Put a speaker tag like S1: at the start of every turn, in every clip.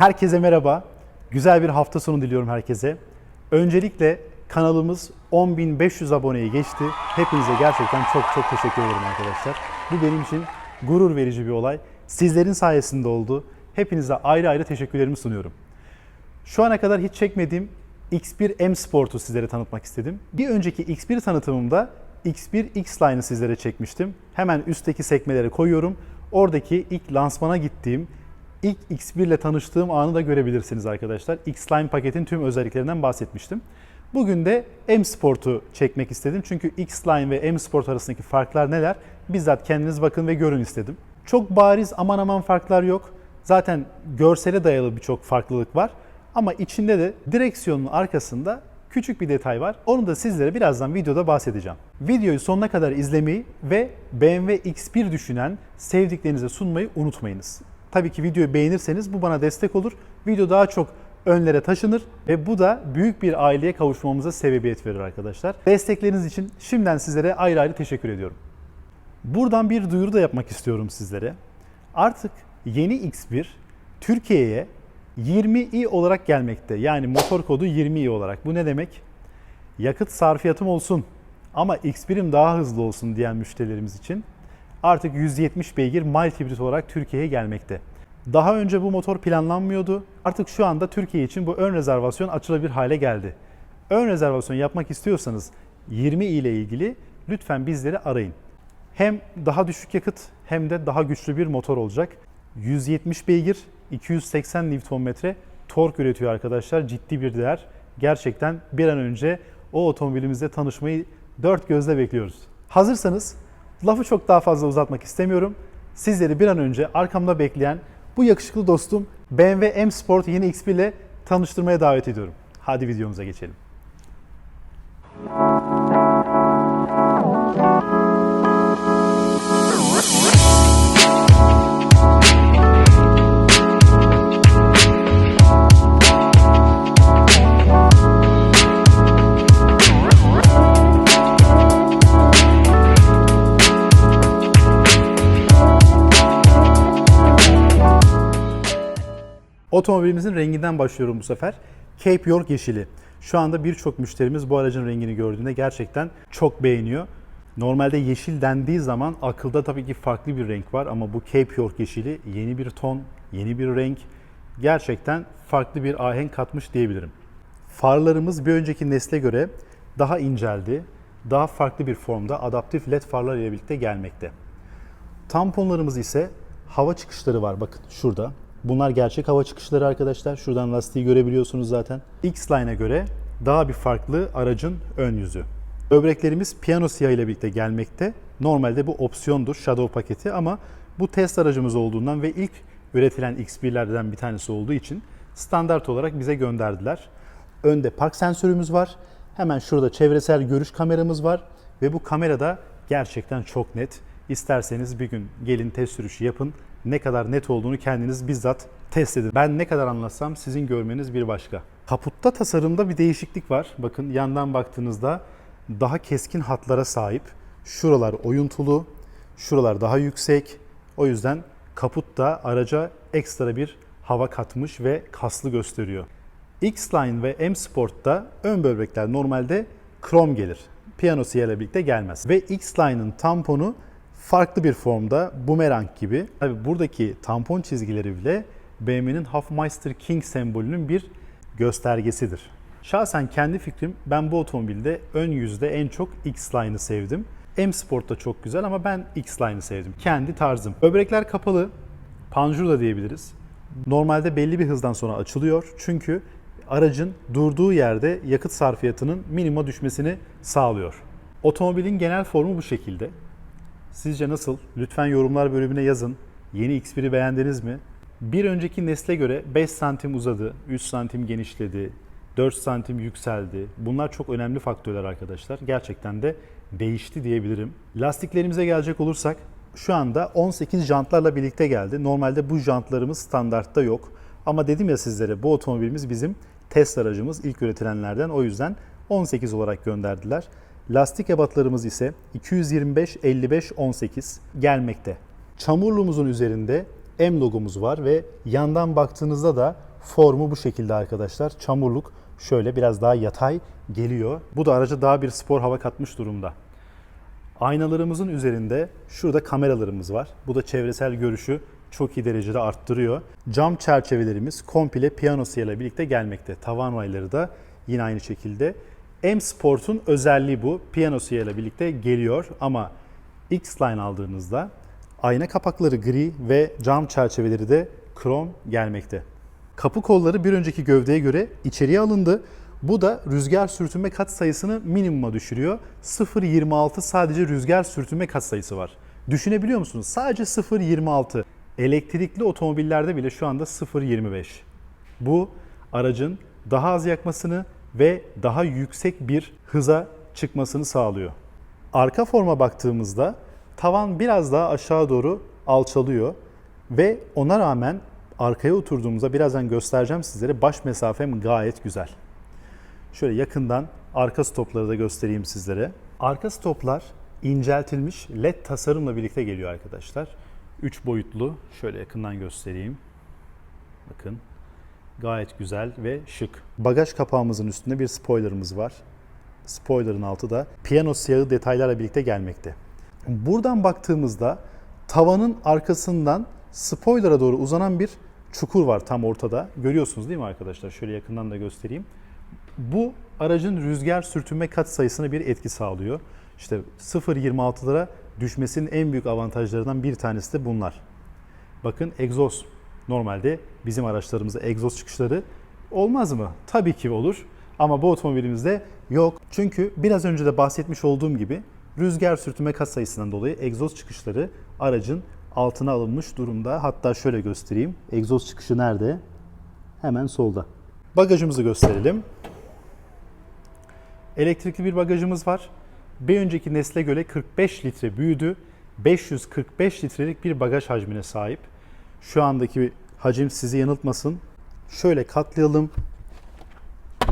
S1: Herkese merhaba. Güzel bir hafta sonu diliyorum herkese. Öncelikle kanalımız 10.500 aboneyi geçti. Hepinize gerçekten çok çok teşekkür ederim arkadaşlar. Bu benim için gurur verici bir olay. Sizlerin sayesinde oldu. Hepinize ayrı ayrı teşekkürlerimi sunuyorum. Şu ana kadar hiç çekmediğim X1 M Sport'u sizlere tanıtmak istedim. Bir önceki X1 tanıtımımda X1 X-Line'ı sizlere çekmiştim. Hemen üstteki sekmelere koyuyorum. Oradaki ilk lansmana gittiğim, ilk X1 ile tanıştığım anı da görebilirsiniz arkadaşlar. X-Line paketin tüm özelliklerinden bahsetmiştim. Bugün de M Sport'u çekmek istedim. Çünkü X-Line ve M Sport arasındaki farklar neler? Bizzat kendiniz bakın ve görün istedim. Çok bariz aman aman farklar yok. Zaten görsele dayalı birçok farklılık var. Ama içinde de direksiyonun arkasında küçük bir detay var. Onu da sizlere birazdan videoda bahsedeceğim. Videoyu sonuna kadar izlemeyi ve BMW X1 düşünen sevdiklerinize sunmayı unutmayınız. Tabii ki videoyu beğenirseniz bu bana destek olur. Video daha çok önlere taşınır ve bu da büyük bir aileye kavuşmamıza sebebiyet verir arkadaşlar. Destekleriniz için şimdiden sizlere ayrı ayrı teşekkür ediyorum. Buradan bir duyuru da yapmak istiyorum sizlere. Artık yeni X1 Türkiye'ye 20i olarak gelmekte. Yani motor kodu 20i olarak. Bu ne demek? Yakıt sarfiyatım olsun ama X1'im daha hızlı olsun diyen müşterilerimiz için artık 170 beygir mild hibrit olarak Türkiye'ye gelmekte. Daha önce bu motor planlanmıyordu. Artık şu anda Türkiye için bu ön rezervasyon açılabilir hale geldi. Ön rezervasyon yapmak istiyorsanız 20 ile ilgili lütfen bizleri arayın. Hem daha düşük yakıt hem de daha güçlü bir motor olacak. 170 beygir, 280 Nm tork üretiyor arkadaşlar. Ciddi bir değer. Gerçekten bir an önce o otomobilimizle tanışmayı dört gözle bekliyoruz. Hazırsanız lafı çok daha fazla uzatmak istemiyorum. Sizleri bir an önce arkamda bekleyen bu yakışıklı dostum BMW M Sport yeni X1 ile tanıştırmaya davet ediyorum. Hadi videomuza geçelim. Otomobilimizin renginden başlıyorum bu sefer. Cape York yeşili. Şu anda birçok müşterimiz bu aracın rengini gördüğünde gerçekten çok beğeniyor. Normalde yeşil dendiği zaman akılda tabii ki farklı bir renk var ama bu Cape York yeşili yeni bir ton, yeni bir renk. Gerçekten farklı bir ahenk katmış diyebilirim. Farlarımız bir önceki nesle göre daha inceldi. Daha farklı bir formda adaptif led farlar ile birlikte gelmekte. Tamponlarımız ise hava çıkışları var bakın şurada. Bunlar gerçek hava çıkışları arkadaşlar. Şuradan lastiği görebiliyorsunuz zaten. X-Line'e göre daha bir farklı aracın ön yüzü. Böbreklerimiz piyano siyah ile birlikte gelmekte. Normalde bu opsiyondur Shadow paketi ama bu test aracımız olduğundan ve ilk üretilen X1'lerden bir tanesi olduğu için standart olarak bize gönderdiler. Önde park sensörümüz var. Hemen şurada çevresel görüş kameramız var ve bu kamerada gerçekten çok net. İsterseniz bir gün gelin test sürüşü yapın. Ne kadar net olduğunu kendiniz bizzat test edin. Ben ne kadar anlatsam sizin görmeniz bir başka. Kaputta tasarımda bir değişiklik var. Bakın yandan baktığınızda daha keskin hatlara sahip. Şuralar oyuntulu, şuralar daha yüksek. O yüzden kaput da araca ekstra bir hava katmış ve kaslı gösteriyor. X-Line ve M Sport'ta ön böbrekler normalde krom gelir. Piyano ile birlikte gelmez. Ve X-Line'ın tamponu farklı bir formda bumerang gibi. Tabi buradaki tampon çizgileri bile BMW'nin Hofmeister King sembolünün bir göstergesidir. Şahsen kendi fikrim ben bu otomobilde ön yüzde en çok X-Line'ı sevdim. M Sport da çok güzel ama ben X-Line'ı sevdim. Kendi tarzım. Böbrekler kapalı. Panjur da diyebiliriz. Normalde belli bir hızdan sonra açılıyor. Çünkü aracın durduğu yerde yakıt sarfiyatının minima düşmesini sağlıyor. Otomobilin genel formu bu şekilde. Sizce nasıl? Lütfen yorumlar bölümüne yazın. Yeni X1'i beğendiniz mi? Bir önceki nesle göre 5 santim uzadı, 3 santim genişledi, 4 santim yükseldi. Bunlar çok önemli faktörler arkadaşlar. Gerçekten de değişti diyebilirim. Lastiklerimize gelecek olursak şu anda 18 jantlarla birlikte geldi. Normalde bu jantlarımız standartta yok. Ama dedim ya sizlere bu otomobilimiz bizim test aracımız ilk üretilenlerden. O yüzden 18 olarak gönderdiler. Lastik ebatlarımız ise 225 55 18 gelmekte. Çamurluğumuzun üzerinde M logomuz var ve yandan baktığınızda da Formu bu şekilde arkadaşlar. Çamurluk şöyle biraz daha yatay geliyor. Bu da araca daha bir spor hava katmış durumda. Aynalarımızın üzerinde şurada kameralarımız var. Bu da çevresel görüşü çok iyi derecede arttırıyor. Cam çerçevelerimiz komple piyanosuyla birlikte gelmekte. Tavan rayları da yine aynı şekilde. M Sport'un özelliği bu. Piyanosuyla birlikte geliyor ama X-Line aldığınızda ayna kapakları gri ve cam çerçeveleri de krom gelmekte. Kapı kolları bir önceki gövdeye göre içeriye alındı. Bu da rüzgar sürtünme kat sayısını minimuma düşürüyor. 0.26 sadece rüzgar sürtünme kat sayısı var. Düşünebiliyor musunuz? Sadece 0.26. Elektrikli otomobillerde bile şu anda 0.25. Bu aracın daha az yakmasını ve daha yüksek bir hıza çıkmasını sağlıyor. Arka forma baktığımızda tavan biraz daha aşağı doğru alçalıyor ve ona rağmen arkaya oturduğumuzda birazdan göstereceğim sizlere baş mesafem gayet güzel. Şöyle yakından arka stopları da göstereyim sizlere. Arka stoplar inceltilmiş led tasarımla birlikte geliyor arkadaşlar. 3 boyutlu. Şöyle yakından göstereyim. Bakın. Gayet güzel ve şık. Bagaj kapağımızın üstünde bir spoilerımız var. Spoilerın altı da piyano siyahı detaylarla birlikte gelmekte. Buradan baktığımızda tavanın arkasından spoiler'a doğru uzanan bir çukur var tam ortada. Görüyorsunuz değil mi arkadaşlar? Şöyle yakından da göstereyim. Bu aracın rüzgar sürtünme kat sayısına bir etki sağlıyor. İşte 0.26'lara düşmesinin en büyük avantajlarından bir tanesi de bunlar. Bakın egzoz. Normalde bizim araçlarımızda egzoz çıkışları olmaz mı? Tabii ki olur. Ama bu otomobilimizde yok. Çünkü biraz önce de bahsetmiş olduğum gibi rüzgar sürtünme kat sayısından dolayı egzoz çıkışları aracın altına alınmış durumda. Hatta şöyle göstereyim. Egzoz çıkışı nerede? Hemen solda. Bagajımızı gösterelim. Elektrikli bir bagajımız var. Bir önceki nesle göre 45 litre büyüdü. 545 litrelik bir bagaj hacmine sahip. Şu andaki hacim sizi yanıltmasın. Şöyle katlayalım.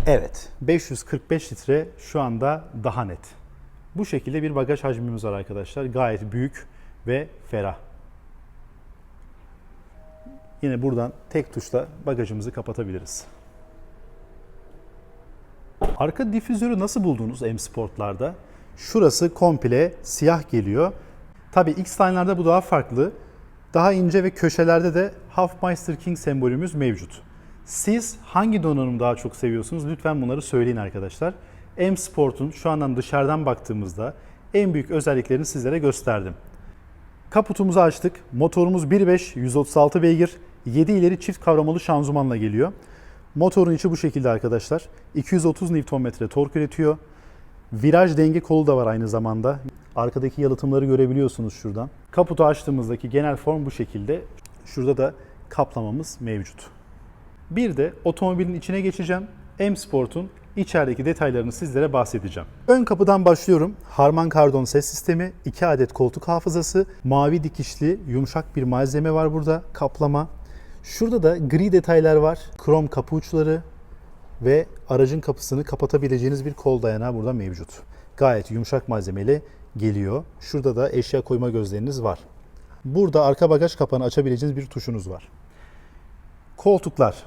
S1: Evet, 545 litre şu anda daha net. Bu şekilde bir bagaj hacmimiz var arkadaşlar. Gayet büyük ve ferah. Yine buradan tek tuşla bagajımızı kapatabiliriz. Arka difüzörü nasıl buldunuz M Sport'larda? Şurası komple siyah geliyor. Tabii X-Line'larda bu daha farklı. Daha ince ve köşelerde de Hofmeister King sembolümüz mevcut. Siz hangi donanımı daha çok seviyorsunuz? Lütfen bunları söyleyin arkadaşlar. M Sport'un şu andan dışarıdan baktığımızda en büyük özelliklerini sizlere gösterdim. Kaputumuzu açtık. Motorumuz 1.5 136 beygir 7 ileri çift kavramalı şanzımanla geliyor. Motorun içi bu şekilde arkadaşlar. 230 Nm tork üretiyor. Viraj denge kolu da var aynı zamanda. Arkadaki yalıtımları görebiliyorsunuz şuradan. Kaputu açtığımızdaki genel form bu şekilde. Şurada da kaplamamız mevcut. Bir de otomobilin içine geçeceğim. M Sport'un içerideki detaylarını sizlere bahsedeceğim. Ön kapıdan başlıyorum. Harman Kardon ses sistemi, 2 adet koltuk hafızası, mavi dikişli yumuşak bir malzeme var burada, kaplama. Şurada da gri detaylar var. Krom kapı uçları ve aracın kapısını kapatabileceğiniz bir kol dayanağı burada mevcut. Gayet yumuşak malzemeyle geliyor. Şurada da eşya koyma gözleriniz var. Burada arka bagaj kapağını açabileceğiniz bir tuşunuz var. Koltuklar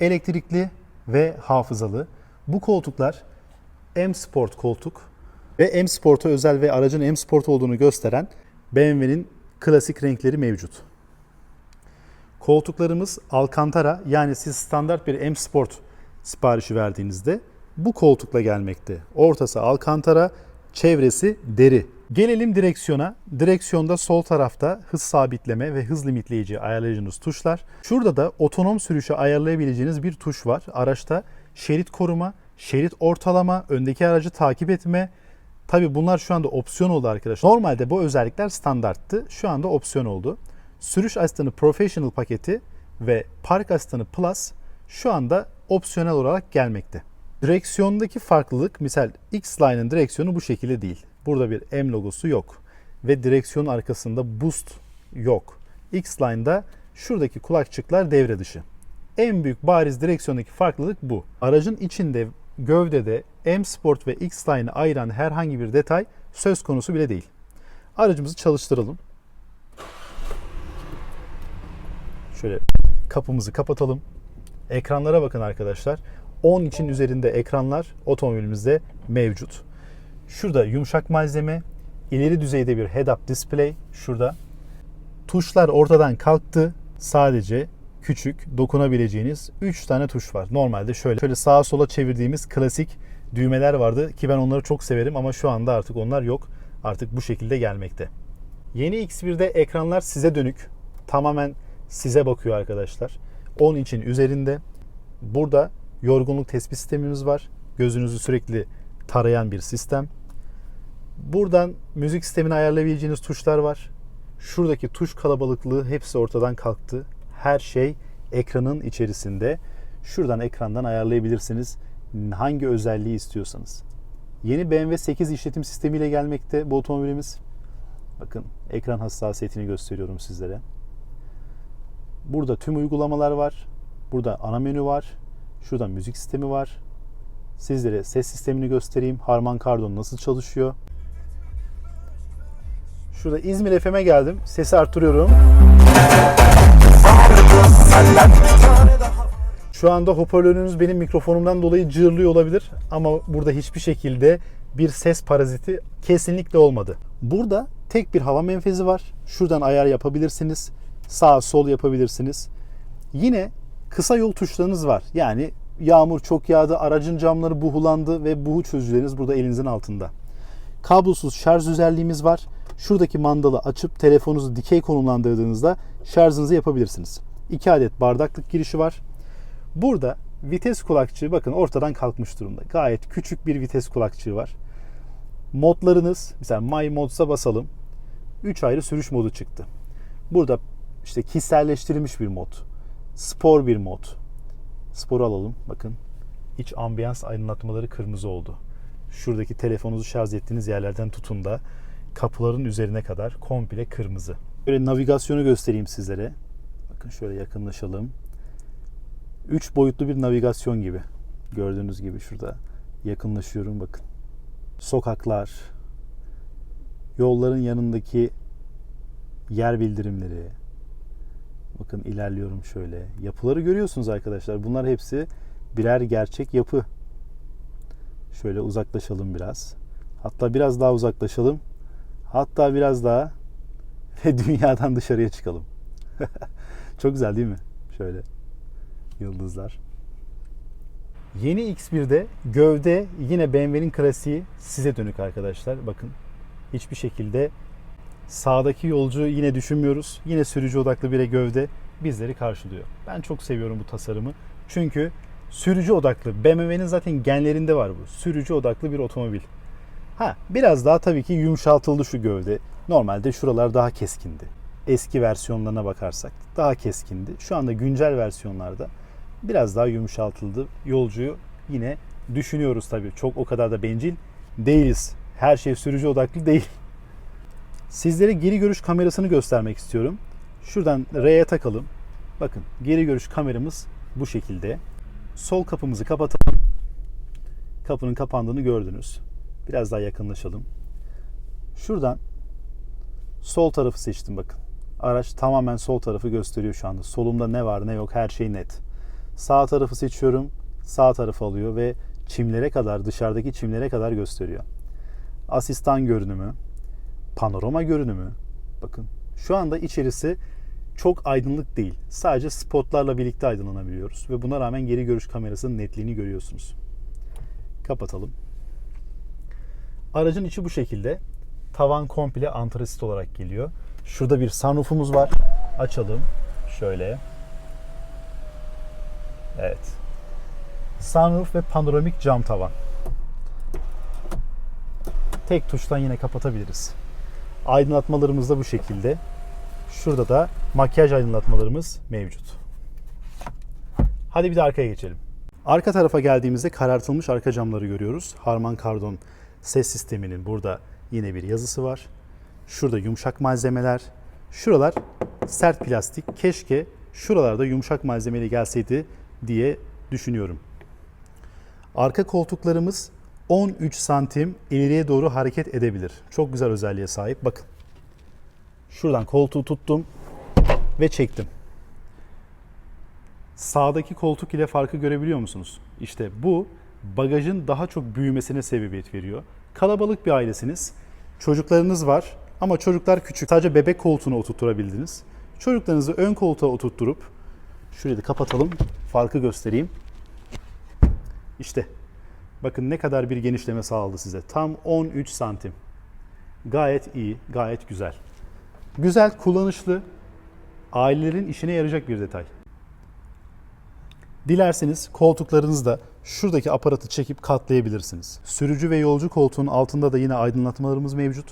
S1: elektrikli ve hafızalı. Bu koltuklar M Sport koltuk ve M Sport'a özel ve aracın M Sport olduğunu gösteren BMW'nin klasik renkleri mevcut. Koltuklarımız Alcantara yani siz standart bir M Sport siparişi verdiğinizde bu koltukla gelmekte. Ortası Alcantara, çevresi deri. Gelelim direksiyona. Direksiyonda sol tarafta hız sabitleme ve hız limitleyici ayarlayacağınız tuşlar. Şurada da otonom sürüşü ayarlayabileceğiniz bir tuş var. Araçta şerit koruma, şerit ortalama, öndeki aracı takip etme. Tabi bunlar şu anda opsiyon oldu arkadaşlar. Normalde bu özellikler standarttı. Şu anda opsiyon oldu. Sürüş asistanı Professional paketi ve Park asistanı Plus şu anda opsiyonel olarak gelmekte. Direksiyondaki farklılık misal X-Line'ın direksiyonu bu şekilde değil. Burada bir M logosu yok ve direksiyon arkasında boost yok. X-Line'da şuradaki kulakçıklar devre dışı. En büyük bariz direksiyondaki farklılık bu. Aracın içinde gövdede M Sport ve X-Line'ı ayıran herhangi bir detay söz konusu bile değil. Aracımızı çalıştıralım. Şöyle kapımızı kapatalım. Ekranlara bakın arkadaşlar. 10 için üzerinde ekranlar otomobilimizde mevcut. Şurada yumuşak malzeme, ileri düzeyde bir head-up display şurada. Tuşlar ortadan kalktı. Sadece küçük dokunabileceğiniz 3 tane tuş var. Normalde şöyle şöyle sağa sola çevirdiğimiz klasik düğmeler vardı ki ben onları çok severim ama şu anda artık onlar yok. Artık bu şekilde gelmekte. Yeni X1'de ekranlar size dönük. Tamamen size bakıyor arkadaşlar. 10 için üzerinde. Burada yorgunluk tespit sistemimiz var. Gözünüzü sürekli tarayan bir sistem. Buradan müzik sistemini ayarlayabileceğiniz tuşlar var. Şuradaki tuş kalabalıklığı hepsi ortadan kalktı. Her şey ekranın içerisinde. Şuradan ekrandan ayarlayabilirsiniz hangi özelliği istiyorsanız. Yeni BMW 8 işletim sistemiyle gelmekte bu otomobilimiz. Bakın ekran hassasiyetini gösteriyorum sizlere. Burada tüm uygulamalar var. Burada ana menü var. Şurada müzik sistemi var. Sizlere ses sistemini göstereyim. Harman Kardon nasıl çalışıyor. Şurada İzmir FM'e geldim. Sesi arttırıyorum. Şu anda hoparlörünüz benim mikrofonumdan dolayı cırlıyor olabilir ama burada hiçbir şekilde bir ses paraziti kesinlikle olmadı. Burada tek bir hava menfezi var. Şuradan ayar yapabilirsiniz. Sağ sol yapabilirsiniz. Yine kısa yol tuşlarınız var. Yani yağmur çok yağdı, aracın camları buhulandı ve buhu çözücüleriniz burada elinizin altında. Kablosuz şarj özelliğimiz var. Şuradaki mandalı açıp telefonunuzu dikey konumlandırdığınızda şarjınızı yapabilirsiniz. 2 adet bardaklık girişi var. Burada vites kulakçığı bakın ortadan kalkmış durumda. Gayet küçük bir vites kulakçığı var. Modlarınız mesela My Mods'a basalım. 3 ayrı sürüş modu çıktı. Burada işte kişiselleştirilmiş bir mod. Spor bir mod. Sporu alalım. Bakın iç ambiyans aydınlatmaları kırmızı oldu. Şuradaki telefonunuzu şarj ettiğiniz yerlerden tutun da kapıların üzerine kadar komple kırmızı. Böyle navigasyonu göstereyim sizlere. Bakın şöyle yakınlaşalım. 3 boyutlu bir navigasyon gibi. Gördüğünüz gibi şurada yakınlaşıyorum bakın. Sokaklar, yolların yanındaki yer bildirimleri. Bakın ilerliyorum şöyle. Yapıları görüyorsunuz arkadaşlar. Bunlar hepsi birer gerçek yapı. Şöyle uzaklaşalım biraz. Hatta biraz daha uzaklaşalım. Hatta biraz daha ve dünyadan dışarıya çıkalım. Çok güzel değil mi? Şöyle yıldızlar. Yeni X1'de gövde yine BMW'nin klasiği size dönük arkadaşlar. Bakın hiçbir şekilde sağdaki yolcu yine düşünmüyoruz. Yine sürücü odaklı bir gövde bizleri karşılıyor. Ben çok seviyorum bu tasarımı. Çünkü sürücü odaklı. BMW'nin zaten genlerinde var bu. Sürücü odaklı bir otomobil. Ha biraz daha tabii ki yumuşaltıldı şu gövde. Normalde şuralar daha keskindi. Eski versiyonlarına bakarsak daha keskindi. Şu anda güncel versiyonlarda biraz daha yumuşaltıldı. Yolcuyu yine düşünüyoruz tabii. Çok o kadar da bencil değiliz. Her şey sürücü odaklı değil. Sizlere geri görüş kamerasını göstermek istiyorum. Şuradan R'ye takalım. Bakın geri görüş kameramız bu şekilde. Sol kapımızı kapatalım. Kapının kapandığını gördünüz. Biraz daha yakınlaşalım. Şuradan sol tarafı seçtim bakın. Araç tamamen sol tarafı gösteriyor şu anda. Solumda ne var ne yok her şey net. Sağ tarafı seçiyorum. Sağ tarafı alıyor ve çimlere kadar dışarıdaki çimlere kadar gösteriyor. Asistan görünümü, panorama görünümü. Bakın şu anda içerisi çok aydınlık değil. Sadece spotlarla birlikte aydınlanabiliyoruz ve buna rağmen geri görüş kamerasının netliğini görüyorsunuz. Kapatalım. Aracın içi bu şekilde. Tavan komple antrasit olarak geliyor. Şurada bir sunroofumuz var. Açalım. Şöyle. Evet. Sunroof ve panoramik cam tavan. Tek tuştan yine kapatabiliriz. Aydınlatmalarımız da bu şekilde. Şurada da makyaj aydınlatmalarımız mevcut. Hadi bir de arkaya geçelim. Arka tarafa geldiğimizde karartılmış arka camları görüyoruz. Harman Kardon ses sisteminin burada yine bir yazısı var. Şurada yumuşak malzemeler. Şuralar sert plastik. Keşke şuralarda yumuşak malzemeli gelseydi diye düşünüyorum. Arka koltuklarımız 13 santim ileriye doğru hareket edebilir. Çok güzel özelliğe sahip. Bakın. Şuradan koltuğu tuttum ve çektim. Sağdaki koltuk ile farkı görebiliyor musunuz? İşte bu bagajın daha çok büyümesine sebebiyet veriyor. Kalabalık bir ailesiniz. Çocuklarınız var ama çocuklar küçük. Sadece bebek koltuğuna oturtturabildiniz. Çocuklarınızı ön koltuğa oturtturup şurayı da kapatalım. Farkı göstereyim. İşte bakın ne kadar bir genişleme sağladı size. Tam 13 santim. Gayet iyi, gayet güzel. Güzel, kullanışlı, ailelerin işine yarayacak bir detay. Dilerseniz koltuklarınızda şuradaki aparatı çekip katlayabilirsiniz. Sürücü ve yolcu koltuğun altında da yine aydınlatmalarımız mevcut.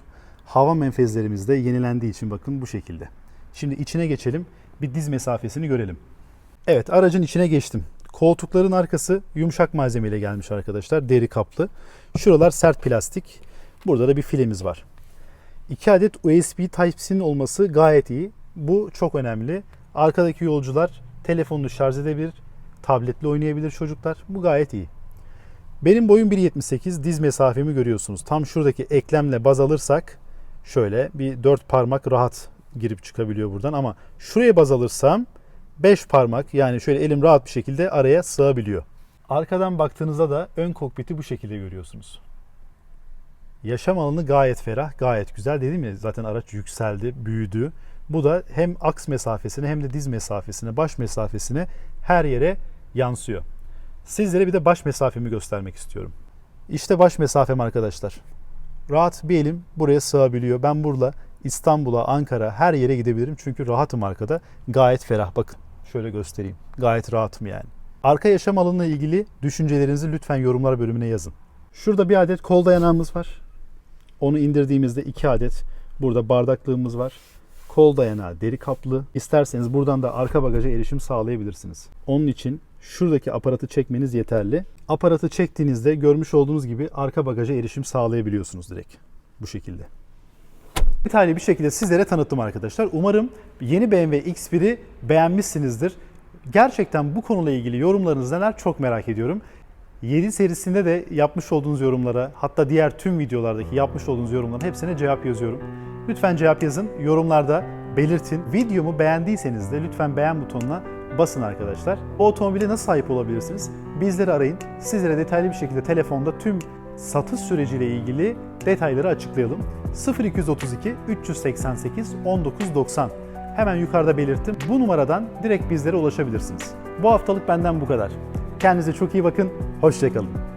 S1: Hava menfezlerimiz de yenilendiği için bakın bu şekilde. Şimdi içine geçelim. Bir diz mesafesini görelim. Evet aracın içine geçtim. Koltukların arkası yumuşak malzemeyle gelmiş arkadaşlar. Deri kaplı. Şuralar sert plastik. Burada da bir filemiz var. 2 adet USB Type-C'nin olması gayet iyi. Bu çok önemli. Arkadaki yolcular telefonunu şarj edebilir, tabletle oynayabilir çocuklar. Bu gayet iyi. Benim boyum 1.78, diz mesafemi görüyorsunuz. Tam şuradaki eklemle baz alırsak şöyle bir 4 parmak rahat girip çıkabiliyor buradan ama şuraya baz alırsam 5 parmak yani şöyle elim rahat bir şekilde araya sığabiliyor. Arkadan baktığınızda da ön kokpiti bu şekilde görüyorsunuz. Yaşam alanı gayet ferah, gayet güzel. Dedim ya zaten araç yükseldi, büyüdü. Bu da hem aks mesafesine hem de diz mesafesine, baş mesafesine her yere yansıyor. Sizlere bir de baş mesafemi göstermek istiyorum. İşte baş mesafem arkadaşlar. Rahat bir elim buraya sığabiliyor. Ben burada İstanbul'a, Ankara her yere gidebilirim. Çünkü rahatım arkada. Gayet ferah bakın. Şöyle göstereyim. Gayet rahatım yani. Arka yaşam alanına ilgili düşüncelerinizi lütfen yorumlar bölümüne yazın. Şurada bir adet kol dayanağımız var. Onu indirdiğimizde iki adet burada bardaklığımız var. Kol dayanağı deri kaplı. İsterseniz buradan da arka bagaja erişim sağlayabilirsiniz. Onun için şuradaki aparatı çekmeniz yeterli. Aparatı çektiğinizde görmüş olduğunuz gibi arka bagaja erişim sağlayabiliyorsunuz direkt. Bu şekilde. Detaylı bir şekilde sizlere tanıttım arkadaşlar. Umarım yeni BMW X1'i beğenmişsinizdir. Gerçekten bu konuyla ilgili yorumlarınız neler çok merak ediyorum. 7 serisinde de yapmış olduğunuz yorumlara hatta diğer tüm videolardaki yapmış olduğunuz yorumların hepsine cevap yazıyorum. Lütfen cevap yazın, yorumlarda belirtin. Videomu beğendiyseniz de lütfen beğen butonuna basın arkadaşlar. Bu otomobile nasıl sahip olabilirsiniz? Bizleri arayın. Sizlere detaylı bir şekilde telefonda tüm satış süreciyle ilgili detayları açıklayalım. 0232 388 1990 Hemen yukarıda belirttim. Bu numaradan direkt bizlere ulaşabilirsiniz. Bu haftalık benden bu kadar. Kendinize çok iyi bakın. Hoşçakalın.